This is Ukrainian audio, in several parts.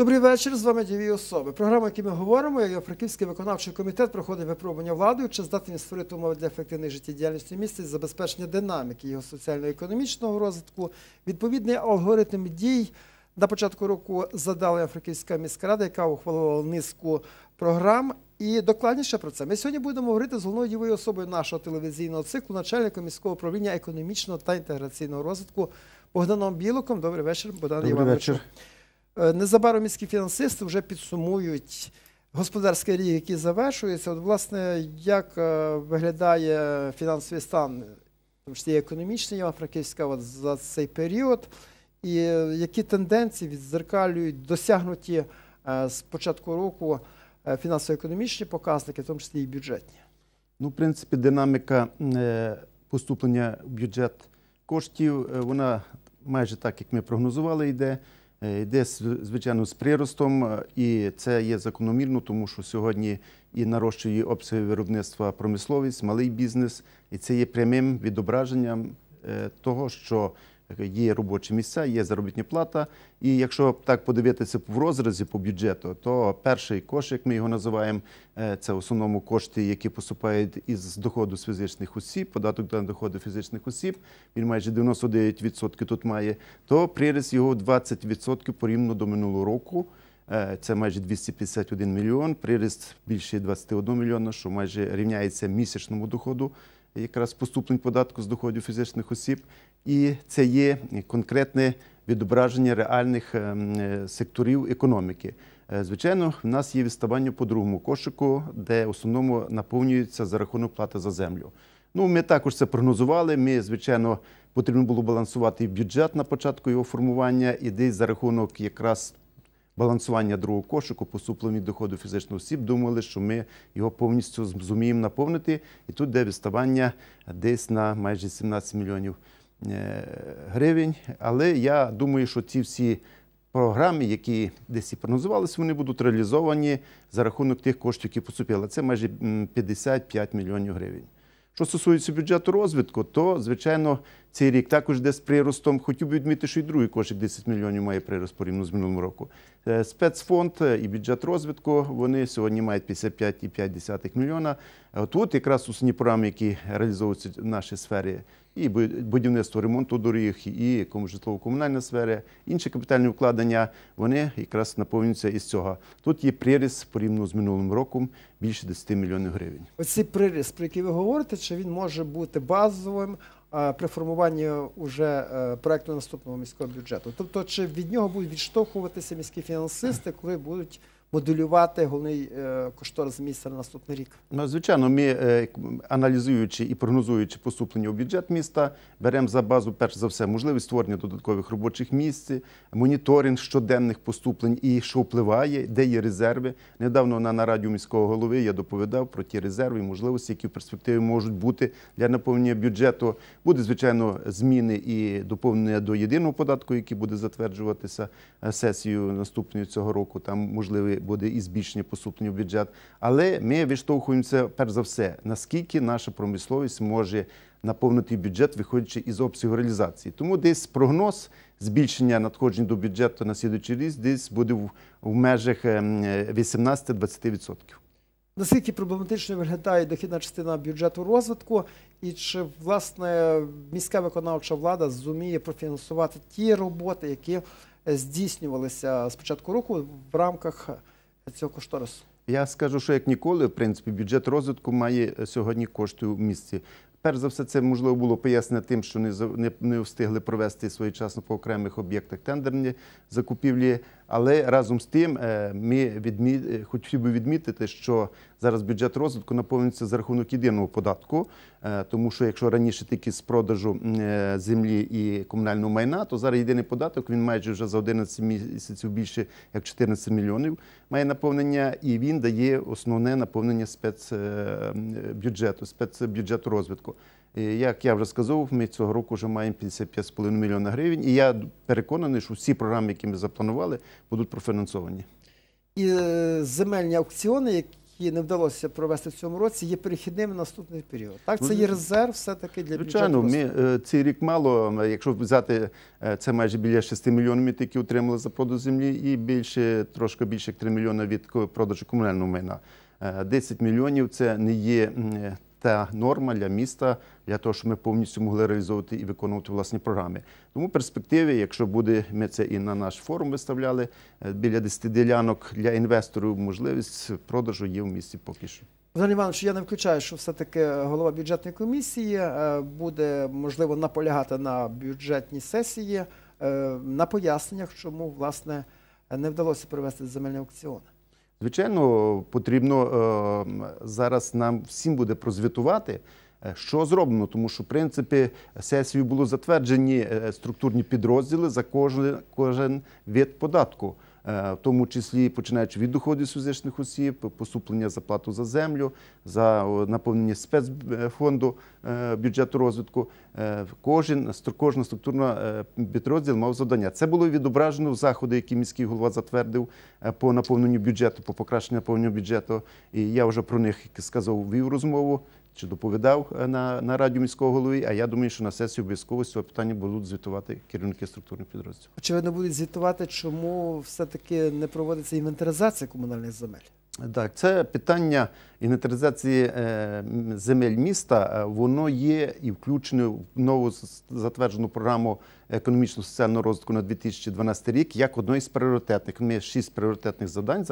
Добрий вечір. З вами діві особи. Програма, яку ми говоримо, як Франківський виконавчий комітет проходить випробування владою, чи здатний створити умови для ефективної життєдіяльності міста і забезпечення динаміки його соціально-економічного розвитку, відповідний алгоритм дій. На початку року задала Франківська міська рада, яка ухвалила низку програм. І докладніше про це. Ми сьогодні будемо говорити з головною дівою особою нашого телевізійного циклу, начальником міського управління економічного та інтеграційного розвитку Богданом Білоком. Добрий вечір, Богдан Добрий Івановичу. вечір. Е, Незабаром міські фінансисти вже підсумують господарський рік, який завершується. От, власне, як е, виглядає фінансовий стан, тому числі і економічний Івано-Франківська от за цей період, і е, які тенденції відзеркалюють досягнуті з початку року фінансово-економічні показники, в тому числі і бюджетні. Ну, в принципі, динаміка поступлення в бюджет коштів, вона майже так, як ми прогнозували, йде. Е, Йде звичайно з приростом, е, і це є закономірно, тому що сьогодні і нарощує обсяги виробництва промисловість, малий бізнес, і це є прямим відображенням е, того, що є робочі місця, є заробітна плата. І якщо так подивитися в розрізі по бюджету, то перший кош, як ми його називаємо, е, це в основному кошти, які поступають із доходу з фізичних осіб, податок на доходи фізичних осіб. Він майже 99% тут має. То приріст його 20% порівняно до минулого року. Е, Це майже 251 мільйон, приріст більше 21 мільйона, що майже рівняється місячному доходу, якраз поступлень податку з доходів фізичних осіб. І це є конкретне відображення реальних ем, е, секторів економіки. Е, Звичайно, в нас є відставання по другому кошику, де в основному наповнюється за рахунок плати за землю. Ну, ми також це прогнозували. Ми, звичайно, потрібно було балансувати бюджет на початку його формування, і десь за рахунок якраз балансування другого кошику, поступлення доходу фізичних осіб, думали, що ми його повністю зуміємо наповнити. І тут де відставання десь на майже 17 мільйонів гривень. Але я думаю, що ці всі програми, які десь і прогнозувалися, вони будуть реалізовані за рахунок тих коштів, які поступили. Це майже 55 мільйонів гривень. Що стосується бюджету розвитку, то звичайно цей рік також йде з приростом. Хотів би відмітити, що і другий кошик 10 мільйонів має прирост порівняно з минулим року. Е, Спецфонд е, і бюджет розвитку вони сьогодні мають 55,5 мільйона. Е, Тут якраз основні програми, які реалізовуються в нашій сфері, і будівництво ремонту доріг, і кому- житлово-комунальна сфера, інші капітальні вкладення, вони якраз наповнюються із цього. Тут є приріст порівняно з минулим роком більше 10 мільйонів гривень. Оцей приріст, про який ви говорите, чи він може бути базовим при формуванні уже е, проекту наступного міського бюджету? Тобто, чи від нього будуть відштовхуватися міські фінансисти, коли будуть моделювати головний е, кошторис міста на наступний рік? Ну, звичайно, ми е, аналізуючи і прогнозуючи поступлення у бюджет міста, беремо за базу, перш за все, можливість створення додаткових робочих місць, моніторинг щоденних поступлень і що впливає, де є резерви. Недавно на нараді міського голови я доповідав про ті резерви і можливості, які в перспективі можуть бути для наповнення бюджету. Буде, звичайно, зміни і доповнення до єдиного податку, який буде затверджуватися е, сесією наступної цього року. Там можливе буде і збільшення поступлення в бюджет. Але ми відштовхуємося перш за все, наскільки наша промисловість може наповнити бюджет, виходячи із обсягу реалізації. Тому десь прогноз збільшення надходжень до бюджету на слідуючий рік десь буде в, межах ем, е, 18-20%. Наскільки проблематично виглядає дохідна частина бюджету розвитку, і чи власне міська виконавча влада зуміє профінансувати ті роботи, які здійснювалися з початку року в рамках цього кошторису? Я скажу, що як ніколи, в принципі, бюджет розвитку має е, сьогодні кошти у місті. Перш за все, це можливо було пояснено тим, що не, не, не встигли провести своєчасно по окремих об'єктах тендерні закупівлі. Але разом з тим е, ми відмі... е, хотів би відмітити, що зараз бюджет розвитку наповнюється за рахунок єдиного податку, Е, тому що якщо раніше тільки з продажу землі і комунального майна, то зараз єдиний податок він майже вже за 11 місяців більше як 14 мільйонів має наповнення, і він дає основне наповнення спецбюджету, спецбюджету розвитку. Як я вже сказав, ми цього року вже маємо 55,5 мільйона гривень, і я переконаний, що всі програми, які ми запланували, будуть профінансовані. І е, земельні аукціони, які не вдалося провести в цьому році, є перехідними на наступний період. Так, це Ну, є резерв все-таки для Звичайно, бюджету. ми е, цей рік мало. е, Якщо взяти це майже біля 6 мільйонів, ми тільки отримали за продаж землі, і більше трошки більше як 3 мільйони від продажу комунального майна. Е, 10 мільйонів це не є та норма для міста для того, щоб ми повністю могли реалізовувати і виконувати власні програми. Тому в перспективі, якщо буде, ми це і на наш форум виставляли е, біля 10 ділянок для інвесторів, можливість продажу є в місті поки що. Богдан Іванович, я не включаю, що все-таки голова бюджетної комісії е, буде, можливо, наполягати на бюджетній сесії, е, на поясненнях, чому, власне, не вдалося провести земельні аукціони. Звичайно, потрібно е, зараз нам всім буде прозвітувати, е, що зроблено, тому що в принципі сесією були затверджені е, структурні підрозділи за кожен, кожен від податку. Е, В тому числі починаючи від доходів фізичних осіб, поступлення за плату за землю, за наповнення спецфонду е, бюджету розвитку. Е, Кожен кожна структурна е, підрозділ мав завдання. Це було відображено в заходи, які міський голова затвердив е, по наповненню бюджету, по покращенню наповнення бюджету. І я вже про них сказав, вів розмову чи доповідав е, на, на радіо міського голови. А я думаю, що на сесії обов'язково з цього питання будуть звітувати керівники структурних підрозділів. Очевидно, будуть звітувати, чому все-таки не проводиться інвентаризація комунальних земель. Так, це питання інвентаризації е, земель міста. е, Воно є і включене в нову затверджену програму економічно-соціального розвитку на 2012 рік як одно із пріоритетних. Ми шість пріоритетних завдань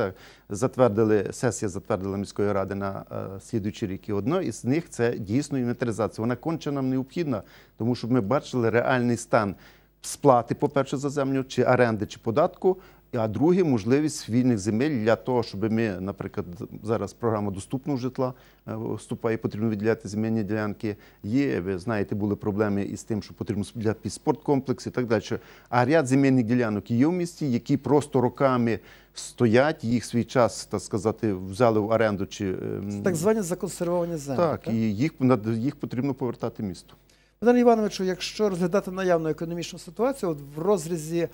затвердили. Сесія затвердила міської ради на е, слідуючий рік. І одно із них це дійсно інвентаризація. Вона конче нам необхідна, тому щоб ми бачили реальний стан сплати, по-перше, за землю, чи оренди, чи податку. А друге можливість вільних земель для того, щоб ми, наприклад, зараз програма доступного житла е, вступає, потрібно виділяти земельні ділянки. Є, ви знаєте, були проблеми із тим, що потрібно для спорткомплекс і так далі. А ряд земельних ділянок є в місті, які просто роками стоять, їх свій час, так сказати, взяли в оренду чи ем, Так звані законсервовані землі. так, і їх їх потрібно повертати місту. Богдан Івановичу, якщо розглядати наявну економічну ситуацію, от в розрізі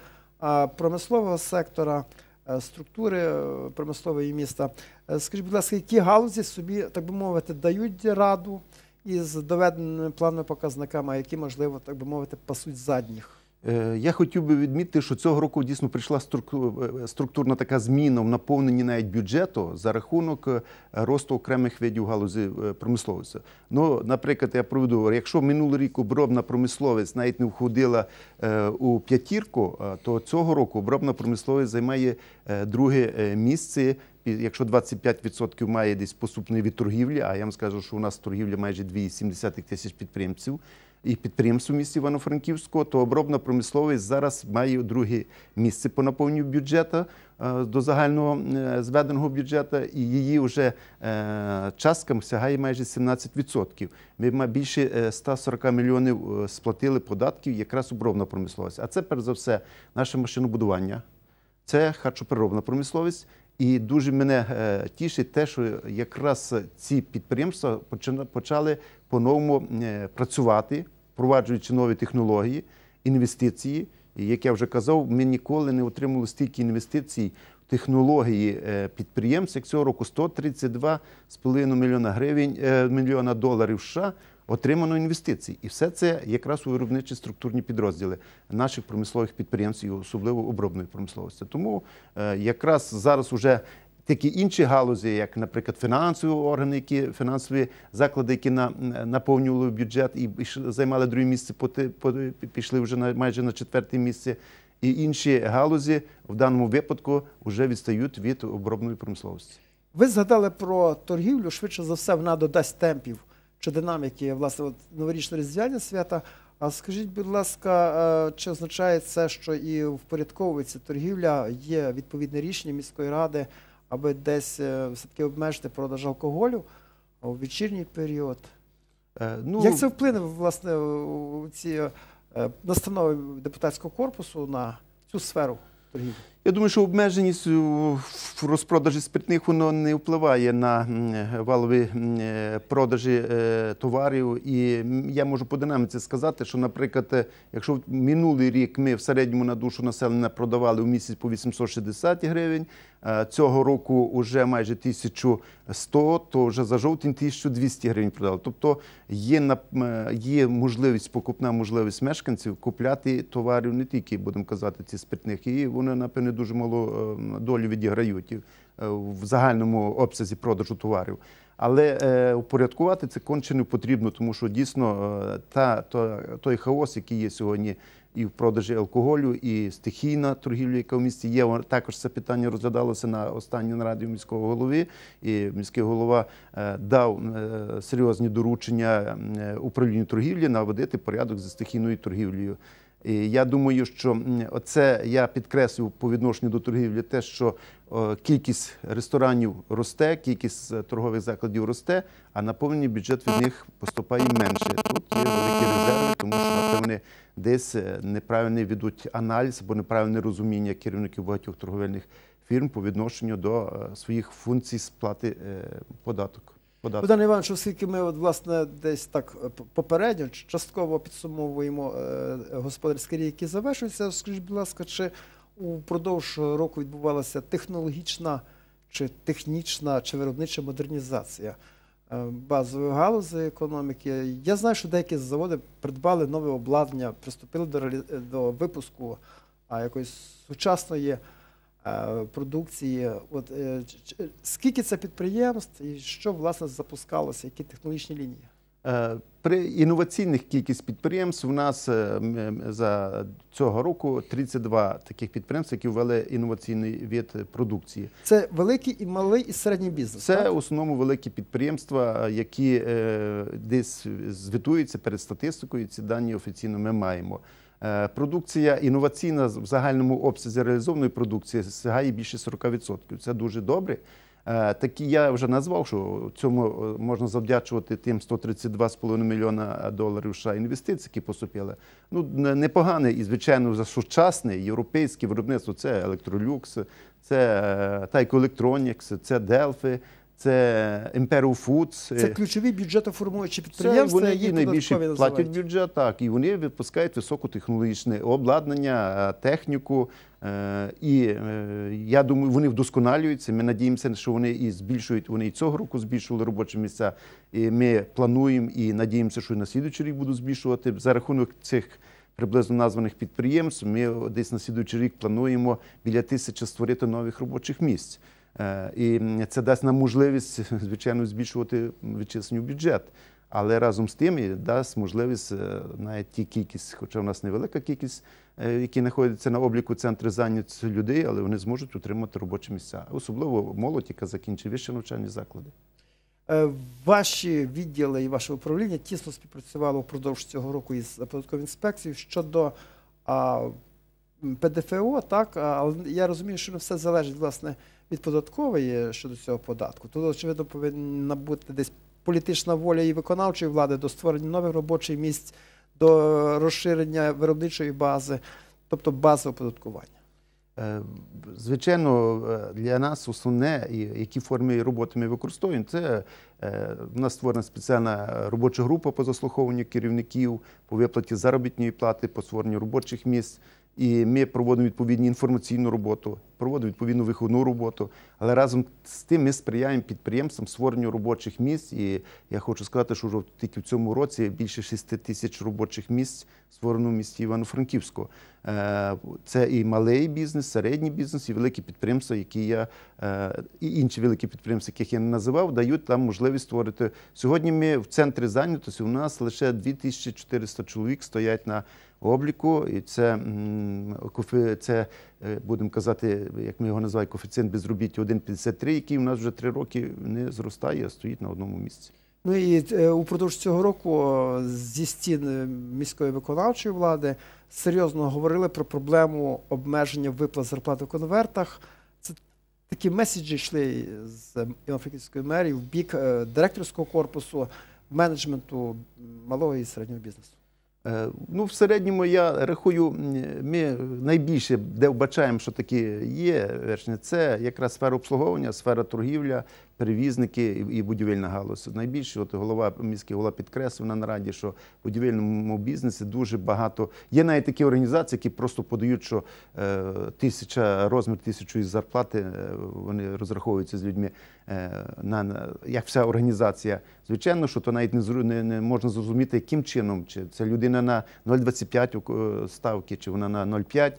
а, промислового сектора, е, структури е, промислової міста, е, скажіть, будь ласка, які галузі собі, так би мовити, дають раду із доведеними плановими показниками, а які, можливо, так би мовити, пасуть задніх? Е, Я хотів би відмітити, що цього року дійсно прийшла е, структурна така зміна в наповненні навіть бюджету за рахунок е, росту окремих видів галузі е, промисловості. Ну, наприклад, я проведу, якщо минулий рік обробна промисловість навіть не входила е, у п'ятірку, е, то цього року обробна промисловість займає е, друге е, місце. Якщо 25% має десь поступної від торгівлі, а я вам скажу, що у нас торгівля майже 2,7 тисяч підприємців, і підприємств у місті Івано-Франківського, то обробна промисловість зараз має друге місце по наповненню бюджету е, до загального е, зведеного бюджету, і її вже е, частка сягає майже 17%. Ми більше е, 140 мільйонів сплатили податків якраз обробна промисловість. А це перш за все наше машинобудування, це харчопереробна промисловість. І дуже мене е, тішить те, що якраз ці підприємства почали по-новому е, працювати, впроваджуючи нові технології, інвестиції. І як я вже казав, ми ніколи не отримали стільки інвестицій в технології е, підприємств, як цього року 132,5 мільйона гривень, мільйона доларів США отримано інвестицій. І все це якраз у виробничі структурні підрозділи наших промислових підприємств, і особливо обробної промисловості. Тому е, якраз зараз уже такі інші галузі, як, наприклад, фінансові органи, які фінансові заклади, які на, наповнювали бюджет і займали друге місце, поти- по- пішли вже на майже на четверте місце. І інші галузі в даному випадку вже відстають від обробної промисловості. Ви згадали про торгівлю, швидше за все, вона додасть темпів чи динаміки, власне, от новорічно різдвяні свята. А скажіть, будь ласка, е, чи означає це, що і впорядковується торгівля, є відповідне рішення міської ради, аби десь е, все-таки обмежити продаж алкоголю у вечірній період? Е, Ну, Як це вплине, власне, у ці е, настанови депутатського корпусу на цю сферу торгівлі? Я думаю, що обмеженість в розпродажі спиртних воно не впливає на валові продажі е, товарів. І я можу по динаміці сказати, що, наприклад, е, якщо минулий рік ми в середньому на душу населення продавали в місяць по 860 гривень, цього року вже майже 1100, то вже за жовтень 1200 гривень продали. Тобто є, є можливість, покупна можливість мешканців купляти товарів не тільки, будемо казати, ці спиртних, і вони, напевне, дуже малу е, долю відіграють е, в загальному обсязі продажу товарів. Але е, упорядкувати це конче не потрібно, тому що дійсно та, той хаос, який є сьогодні і в продажі алкоголю, і стихійна торгівля, яка в місті є. Також це питання розглядалося на останній нараді міського голови. І міський голова дав серйозні доручення управлінню торгівлі наводити порядок зі стихійною торгівлею. І я думаю, що м, оце я підкреслюю по відношенню до торгівлі, те, що кількість ресторанів росте, кількість е, торгових закладів росте, а наповнений бюджет від них поступає менше. Тут є великі резерви, тому що напевне десь е, неправильно ведуть аналіз або неправильне розуміння керівників багатьох торговельних фірм по відношенню до е, своїх функцій сплати податок. Податку. Богдан Іванович, оскільки ми от, власне десь так е, попередньо частково підсумовуємо е, господарський рік, який завершується, скажіть, будь ласка, чи упродовж року відбувалася технологічна чи технічна чи виробнича модернізація е, базової галузі економіки? Я знаю, що деякі заводи придбали нове обладнання, приступили до, до випуску а, якоїсь сучасної продукції. От, е, скільки це підприємств і що власне запускалося, які технологічні лінії? Е, При інноваційних кількість підприємств у нас е, за цього року 32 таких підприємств, які ввели інноваційний від продукції. Це великий і малий і середній бізнес. Це так? в основному великі підприємства, які е, десь звітуються перед статистикою. Ці дані офіційно ми маємо. Е, Продукція інноваційна в загальному обсязі реалізованої продукції сягає більше 40%. Це дуже добре. Е, Такі я вже назвав, що цьому е, можна завдячувати тим 132,5 мільйона доларів США інвестицій, які поступили. Ну непогане і звичайно за сучасне європейське виробництво. Це Electrolux, це Tyco це Delphi, це Imperial Foods. Це ключові бюджетоформуючі Це підприємства, вони які найбільше платять називають. бюджет, так, і вони випускають високотехнологічне обладнання, е, техніку. е, І е, я думаю, вони вдосконалюються. Ми надіємося, що вони і збільшують. Вони і цього року збільшували робочі місця. І ми плануємо і надіємося, що і на слідуючий рік будуть збільшувати за рахунок цих. Приблизно названих підприємств ми десь на слідуючий рік плануємо біля тисячі створити нових робочих місць. Е, І це дасть нам можливість, звичайно, збільшувати вичисленню бюджет. Але разом з тим і дасть можливість е, навіть ті кількість, хоча в нас невелика кількість, е, які знаходяться на обліку центру зайнятості людей, але вони зможуть отримати робочі місця, особливо молодь, яка закінчить вищі навчальні заклади. Ваші відділи і ваше управління тісно співпрацювало впродовж цього року із податковою інспекцією щодо а, ПДФО, так, але я розумію, що не все залежить власне від податкової щодо цього податку. Тут, очевидно, повинна бути десь політична воля і виконавчої влади до створення нових робочих місць, до розширення виробничої бази, тобто бази оподаткування. Е, Звичайно, е, для нас основне, які форми роботи ми використовуємо, це е, в нас створена спеціальна робоча група по заслуховуванню керівників, по виплаті заробітної плати, по створенню робочих місць. І ми проводимо відповідну інформаційну роботу, проводимо відповідну виховну роботу. Але разом з тим ми сприяємо підприємствам створенню робочих місць. І я хочу сказати, що вже тільки в цьому році більше 6 тисяч робочих місць створено в місті Івано-Франківську. Е, Це і малий бізнес, середній бізнес, і великі підприємства, які я е, і інші великі підприємства, яких я не називав, дають там можливість створити. Сьогодні ми в центрі зайнятості у нас лише 2400 чоловік стоять на обліку, і це, це е, будемо казати, як ми його називаємо, коефіцієнт безробіття 1,53, який у нас вже три роки не зростає, а стоїть на одному місці. Ну і е, упродовж цього року е, зі стін міської виконавчої влади серйозно говорили про проблему обмеження виплат зарплат у конвертах. Це такі меседжі йшли з Івано-Франківської мерії в бік директорського корпусу, менеджменту малого і середнього бізнесу. Е, Ну, в середньому я рахую, ми найбільше, де вбачаємо, що такі є це якраз сфера обслуговування, сфера торгівля, перевізники і будівельна галузь. Найбільше, от голова міський голова підкреслив на нараді, що в будівельному бізнесі дуже багато. Є навіть такі організації, які просто подають, що е, тисяча розмір тисячої зарплати е, вони розраховуються з людьми е, на, як вся організація. Звичайно, що то навіть не, не, не можна зрозуміти, яким чином, чи це людина на 0,25 ставки, чи вона на 0,5.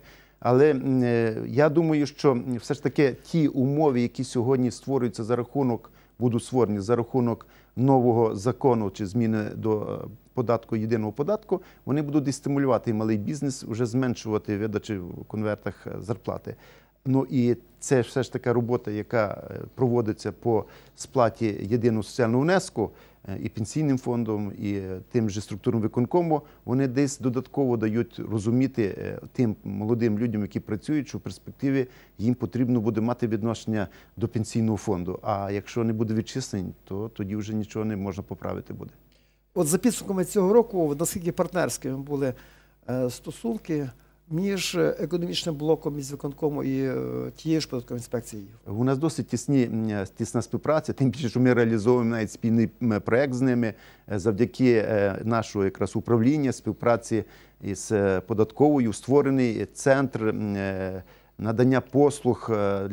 Але е, я думаю, що все ж таки ті умови, які сьогодні створюються за рахунок, будуть створені за рахунок нового закону чи зміни до е, податку єдиного податку, вони будуть і стимулювати малий бізнес, вже зменшувати видачі в конвертах е, зарплати. Ну і це все ж така робота, яка проводиться по сплаті єдиного соціального внеску і пенсійним фондом, і е, тим же структурним виконкомом, вони десь додатково дають розуміти е, тим молодим людям, які працюють, що в перспективі їм потрібно буде мати відношення до пенсійного фонду. А якщо не буде відчислень, то тоді вже нічого не можна поправити буде. От за підсумками цього року, наскільки партнерськими були е, стосунки між е, економічним блоком міськвиконкому і е, тією ж податковою інспекцією? У нас досить тісні, тісна співпраця, тим більше, що ми реалізовуємо навіть спільний проект з ними е, завдяки е, нашого якраз управління співпраці із е, податковою створений центр. е, Надання послуг е,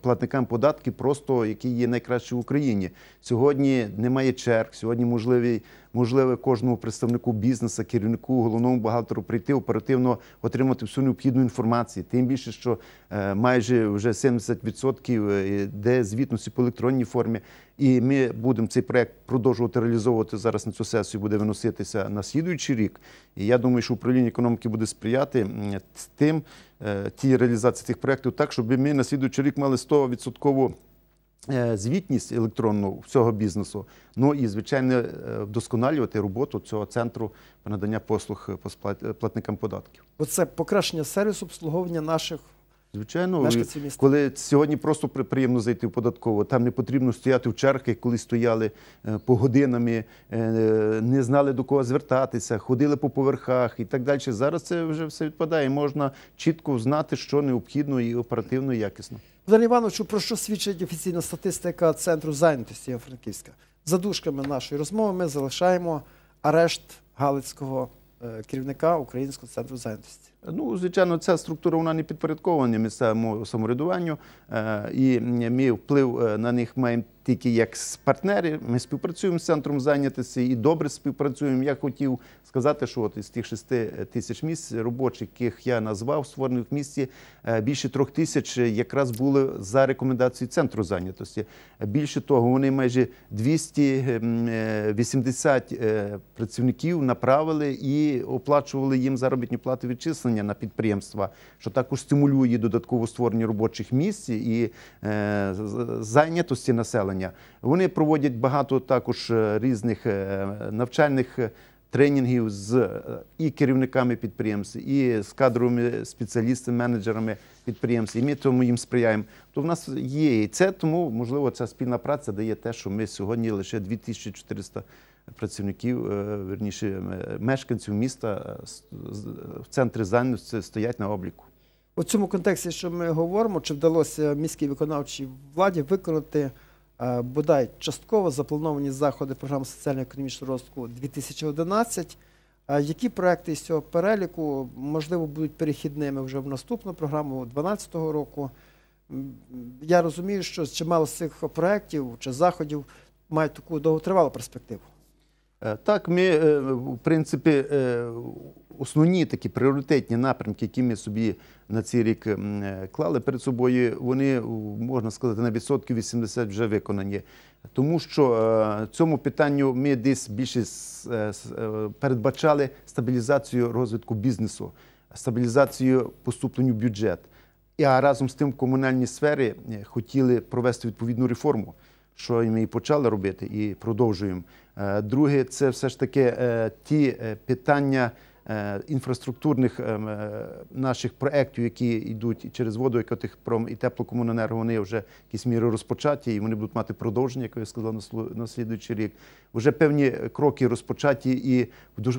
платникам податків, просто які є найкращі в Україні. Сьогодні немає черг. Сьогодні можливі можливе кожному представнику бізнесу, керівнику, головному бухгалтеру прийти оперативно отримати всю необхідну інформацію. Тим більше, що е, майже вже 70% йде звітності по електронній формі. І ми будемо цей проект продовжувати реалізовувати зараз на цю сесію, буде виноситися на слідуючий рік. І я думаю, що управління економіки буде сприяти тим, е, тій реалізації цих проєктів так, щоб ми на слідуючий рік мали 100% е, звітність електронну всього бізнесу. Ну і звичайно е, вдосконалювати роботу цього центру надання послуг по платникам податків. Оце покращення сервісу обслуговування наших Звичайно, коли сьогодні просто при- приємно зайти в податково, там не потрібно стояти в чергах, коли стояли е, по годинами, е, не знали до кого звертатися, ходили по поверхах і так далі. Зараз це вже все відпадає. Можна чітко знати, що необхідно і оперативно, і якісно. Богдан Івановичу, про що свідчить офіційна статистика Центру зайнятості Франківська? За дужками нашої розмови ми залишаємо арешт Галицького е, керівника Українського центру зайнятості. Ну, звичайно, ця структура вона не підпорядкована місцевому самоврядуванню, е, і ми вплив е, на них маємо тільки як партнери. Ми співпрацюємо з центром зайнятості і добре співпрацюємо. Я хотів сказати, що от із тих шести тисяч місць робочих, яких я назвав, створених в місті, е, більше трьох тисяч якраз були за рекомендацією центру зайнятості. Більше того, вони майже 280 е, працівників направили і оплачували їм заробітні плати відчислення на підприємства, що також стимулює додатково створення робочих місць і е, зайнятості населення. Вони проводять багато також е, різних е, навчальних. е, Тренінгів з і керівниками підприємств, і з кадровими спеціалістами, менеджерами підприємств. І ми тому їм сприяємо. То в нас є і це, тому можливо ця спільна праця дає те, що ми сьогодні лише 2400 працівників, е, верніше мешканців міста е, в центрі зайнятості стоять на обліку. У цьому контексті, що ми говоримо, чи вдалося міській виконавчій владі виконати е, бодай частково заплановані заходи програми соціально-економічного розвитку 2011. Е, Які проекти з цього переліку можливо будуть перехідними вже в наступну програму 2012 року? Я розумію, що чимало з цих проєктів чи заходів мають таку довготривалу перспективу. Е, Так, ми, е, в принципі, е, основні такі пріоритетні напрямки, які ми собі на цей рік клали перед собою, вони, можна сказати, на відсотків 80 вже виконані. Тому що цьому питанню ми десь більше передбачали стабілізацію розвитку бізнесу, стабілізацію поступленню в бюджет. А разом з тим в комунальній сфері хотіли провести відповідну реформу що ми і почали робити, і продовжуємо. Е, Друге, це все ж таки е, ті е, питання інфраструктурних наших проєктів, які йдуть через воду, як Тихпром і теплокомуненерго, вони вже в якійсь мірі розпочаті, і вони будуть мати продовження, як я сказав, на слідуючий рік. Вже певні кроки розпочаті і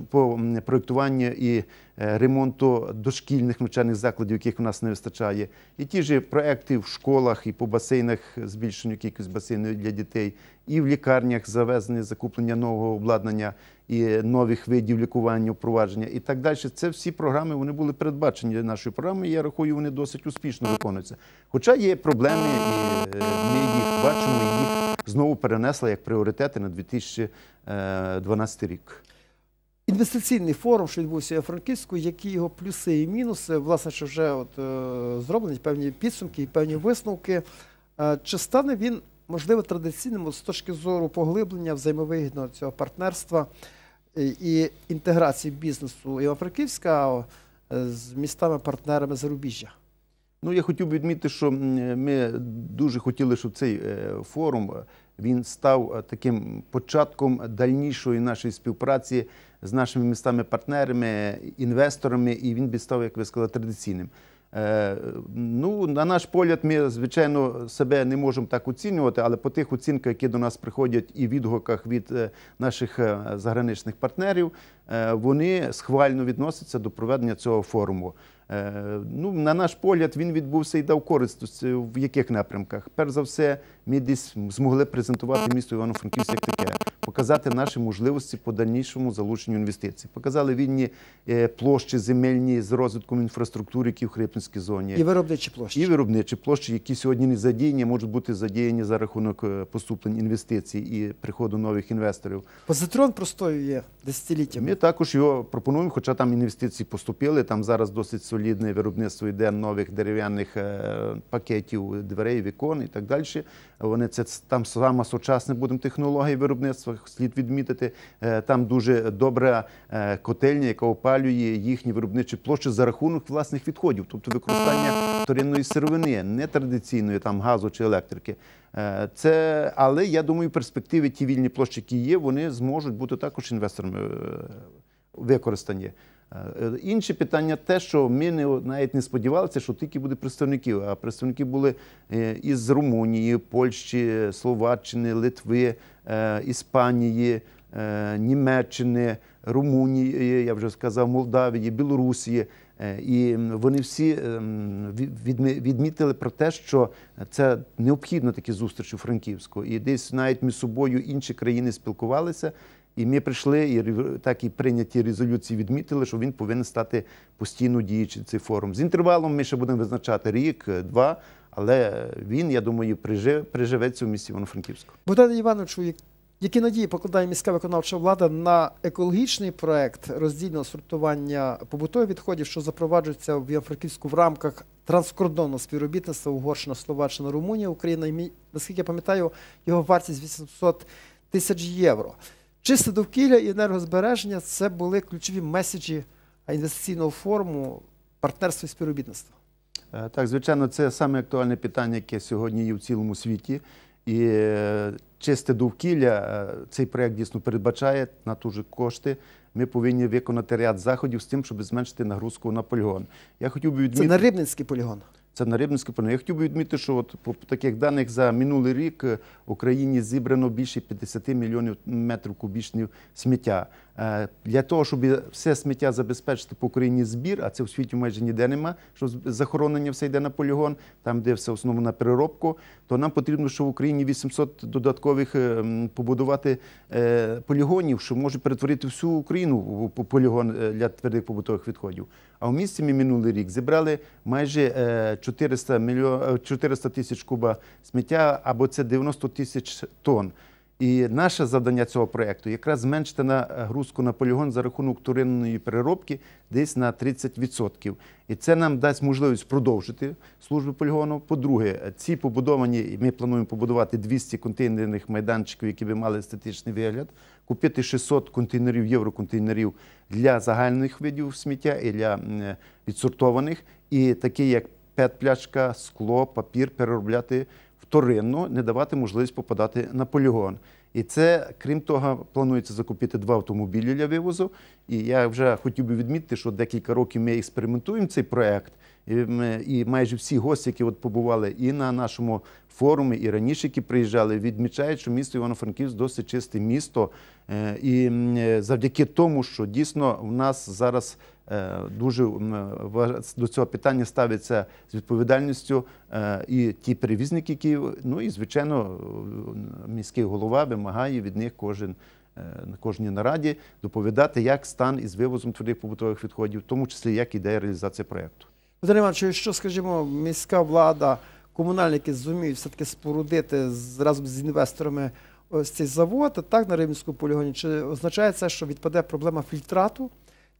по проєктуванню і ремонту дошкільних навчальних закладів, яких в нас не вистачає. І ті ж проекти в школах і по басейнах збільшенню кількість басейнів для дітей, і в лікарнях завезення, закуплення нового обладнання і нових видів лікування, впровадження і так далі. Це всі програми вони були передбачені для нашої програми. Я рахую, вони досить успішно виконуються. Хоча є проблеми, і е, ми їх бачимо, і їх знову перенесли як пріоритети на 2012 рік. Інвестиційний форум, що відбувся у Франківську, які його плюси і мінуси, власне, що вже от, е, зроблені певні підсумки і певні висновки. Е, чи стане він, можливо, традиційним з точки зору поглиблення взаємовигідного цього партнерства е, і інтеграції бізнесу Івано-Франківська е, з містами-партнерами зарубіжжя? Ну, я хотів би відмітити, що ми дуже хотіли, щоб цей е, форум він став таким початком дальнішої нашої співпраці з нашими містами-партнерами, інвесторами, і він би став, як ви сказали, традиційним. Е, Ну, на наш погляд, ми, звичайно, себе не можемо так оцінювати, але по тих оцінках, які до нас приходять і відгуках від е, наших е, заграничних партнерів, вони схвально відносяться до проведення цього форуму. Ну, на наш погляд, він відбувся і дав користь в яких напрямках. Перш за все, ми десь змогли презентувати місто Івано-Франківськ як таке, показати наші можливості по дальнішому залученню інвестицій. Показали вільні е, площі земельні з розвитком інфраструктури, які в Хрипинській зоні. І виробничі площі. І виробничі площі, які сьогодні не задіяні, можуть бути задіяні за рахунок е, поступлень інвестицій і приходу нових інвесторів. Позитрон простоює десятиліттями. Ми також його пропонуємо, хоча там інвестиції поступили. Там зараз досить солідне виробництво йде нових дерев'яних е, пакетів дверей, вікон і так далі. Вони це там саме сучасне будемо технології виробництва. Слід відмітити. Е, Там дуже добра е, котельня, яка опалює їхні виробничі площі за рахунок власних відходів, тобто використання вторинної сировини, не традиційної там газу чи електрики. Е, Це, але я думаю, в перспективі ті вільні площі, які є, вони зможуть бути також інвесторами використані. Інше питання те, що ми не, навіть не сподівалися, що тільки буде представників, а представники були із Румунії, Польщі, Словаччини, Литви, Іспанії, е, Німеччини, Румунії, я вже сказав, Молдавії, Білорусії. Е, І вони всі ем, від- відмі- відмітили про те, що це необхідно такі зустрічі у Франківську. І десь навіть між собою інші країни спілкувалися. І ми прийшли, і так і прийняті резолюції відмітили, що він повинен стати постійно діючим цей форум. З інтервалом ми ще будемо визначати рік, е, два, але він, я думаю, прижи- приживеться в місті Івано-Франківську. Богдане Івановичу, які надії покладає міська виконавча влада на екологічний проект роздільного сортування побутових відходів, що запроваджується в Івано-Франківську в рамках транскордонного співробітництва Угорщина, Словаччина, Румунія, Україна. І наскільки я пам'ятаю, його вартість 800 тисяч євро. Чисте довкілля і енергозбереження це були ключові меседжі інвестиційного форуму партнерства і співробітництва. Е, Так, звичайно, це саме актуальне питання, яке сьогодні є в цілому світі. І е, чисте довкілля е, цей проект дійсно передбачає на ту же кошти. Ми повинні виконати ряд заходів з тим, щоб зменшити нагрузку на полігон. Я хотів би Це на Рибницький полігон. Це на Рибницький полігон. Я хотів би відмітити, що от по таких даних за минулий рік е, в Україні зібрано більше 50 мільйонів метрів кубічних сміття. Е, Для того, щоб все сміття забезпечити по Україні збір, а це в світі майже ніде нема, що захоронення все йде на полігон, там де все в основному на переробку, то нам потрібно, що в Україні 800 додаткових е, побудувати полігонів, що може перетворити всю Україну в полігон для твердих побутових відходів. А в місті ми минулий рік зібрали майже е, 400 мільйон 400 тисяч куба сміття, або це 90 тисяч тонн. І наше завдання цього проєкту якраз зменшити нагрузку на полігон за рахунок туринної переробки десь на 30%. І це нам дасть можливість продовжити службу полігону. По-друге, ці побудовані, ми плануємо побудувати 200 контейнерних майданчиків, які би мали естетичний вигляд, купити 600 контейнерів, євроконтейнерів для загальних видів сміття і для відсортованих, і такі як пет-пляшка, скло, папір переробляти вторинно не давати можливість попадати на полігон. І це, крім того, планується закупити два автомобілі для вивозу. І я вже хотів би відмітити, що декілька років ми експериментуємо цей проект. І, майже всі гості, які от побували і на нашому форумі, і раніше, які приїжджали, відмічають, що місто Івано-Франківськ досить чисте місто. Е, І е, завдяки тому, що дійсно в нас зараз дуже до цього питання ставиться з відповідальністю е, і ті перевізники, які ну і звичайно е, міський голова вимагає від них кожен. е, На кожній нараді доповідати, як стан із вивозом твердих побутових відходів, в тому числі як іде реалізація проєкту. Володимир Іванович, якщо, скажімо, міська влада, комунальники зуміють все-таки спорудити разом з інвесторами ось цей завод, так, на Рівненському полігоні, чи означає це, що відпаде проблема фільтрату,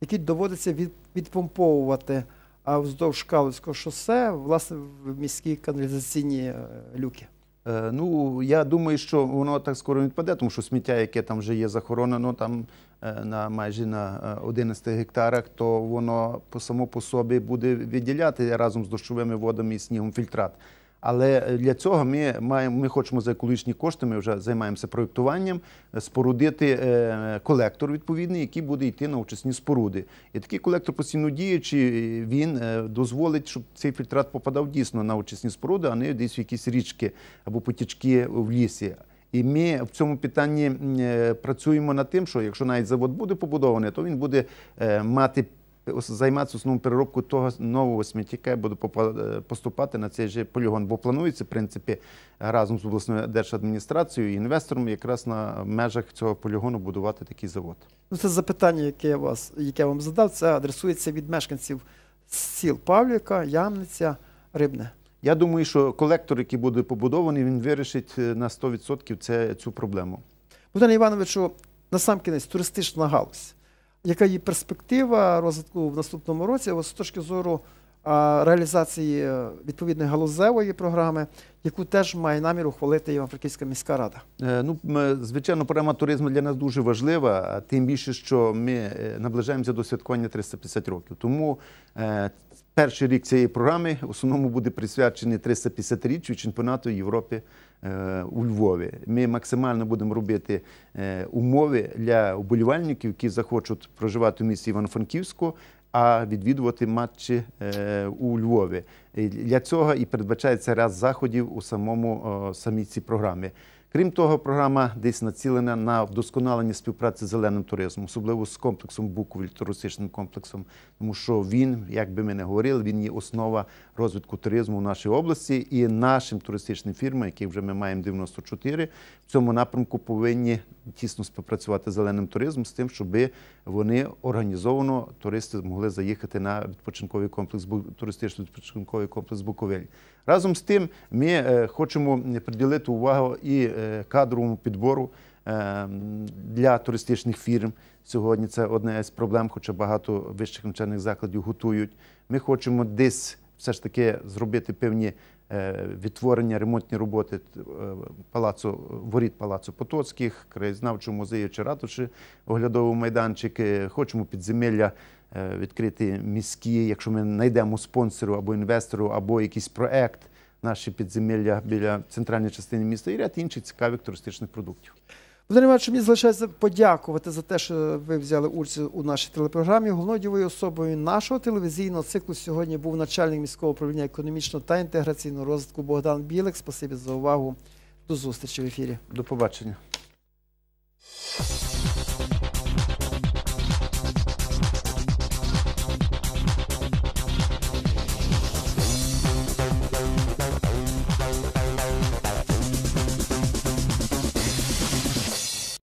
який доводиться від, відпомповувати вздовж Калуського шосе, власне, в міські каналізаційні е, люки? Е, Ну, я думаю, що воно так скоро відпаде, тому що сміття, яке там вже є захоронено там е, на майже на е, 11 гектарах, то воно само по собі буде відділяти разом з дощовими водами і снігом фільтрат. Але е, для цього ми маємо, ми хочемо за екологічні кошти, ми вже займаємося проєктуванням, е, спорудити е, колектор відповідний, який буде йти на очисні споруди. І такий колектор постійно діючий, він дозволить, щоб цей фільтрат попадав дійсно на очисні споруди, а не десь в якісь річки або потічки в лісі. І ми в цьому питанні працюємо над тим, що якщо навіть завод буде побудований, то він буде мати займатися основною переробкою того нового сміття, яке буде поступати на цей же полігон. Бо планується, в принципі, разом з обласною держадміністрацією і інвестором якраз на межах цього полігону будувати такий завод. Ну, це запитання, яке я, вас, яке я вам задав, це адресується від мешканців сіл Павлівка, Ямниця, Рибне. Я думаю, що колектор, який буде побудований, він вирішить е, на 100% це, цю проблему. Богдане Івановичу, насамкінець, туристична галузь. Яка є перспектива розвитку в наступному році, з точки зору реалізації е, відповідної галузевої програми, яку теж має намір ухвалити Івано-Франківська міська рада? Е, Ну, м, звичайно, програма туризму для нас дуже важлива, тим більше, що ми е, наближаємося до святкування 350 років. Тому е, перший рік цієї програми в основному буде присвячений 350-річчю чемпіонату Європи е, у Львові. Ми максимально будемо робити е, умови для уболівальників, які захочуть проживати в місті Івано-Франківську. А відвідувати матчі е, у Львові для цього і передбачається ряд заходів у самому самій цій програмі. Крім того, програма десь націлена на вдосконалення співпраці з зеленим туризмом, особливо з комплексом Буковель, туристичним комплексом, тому що він, як би ми не говорили, він є основа розвитку туризму в нашій області і нашим туристичним фірмам, яких вже ми маємо 94, в цьому напрямку повинні тісно співпрацювати з зеленим туризмом з тим, щоб вони організовано туристи змогли заїхати на відпочинковий комплекс туристичний відпочинковий комплекс Буковель. Разом з тим, ми е, хочемо приділити увагу і е, кадровому підбору е, для туристичних фірм. Сьогодні це одна з проблем, хоча багато вищих навчальних закладів готують. Ми хочемо десь все ж таки зробити певні відтворення, ремонтні роботи палацу, воріт палацу Потоцьких, краєзнавчого музею чи ратуші, оглядовий майданчик. Хочемо підземелля відкрити міські, якщо ми знайдемо спонсору або інвестору, або якийсь проект. Наші підземелля біля центральної частини міста і ряд інших цікавих туристичних продуктів. Володимир Іванович, мені залишається подякувати за те, що ви взяли участь у нашій телепрограмі. Головною особою нашого телевізійного циклу сьогодні був начальник міського управління економічного та інтеграційного розвитку Богдан Білик. Спасибі за увагу. До зустрічі в ефірі. До побачення.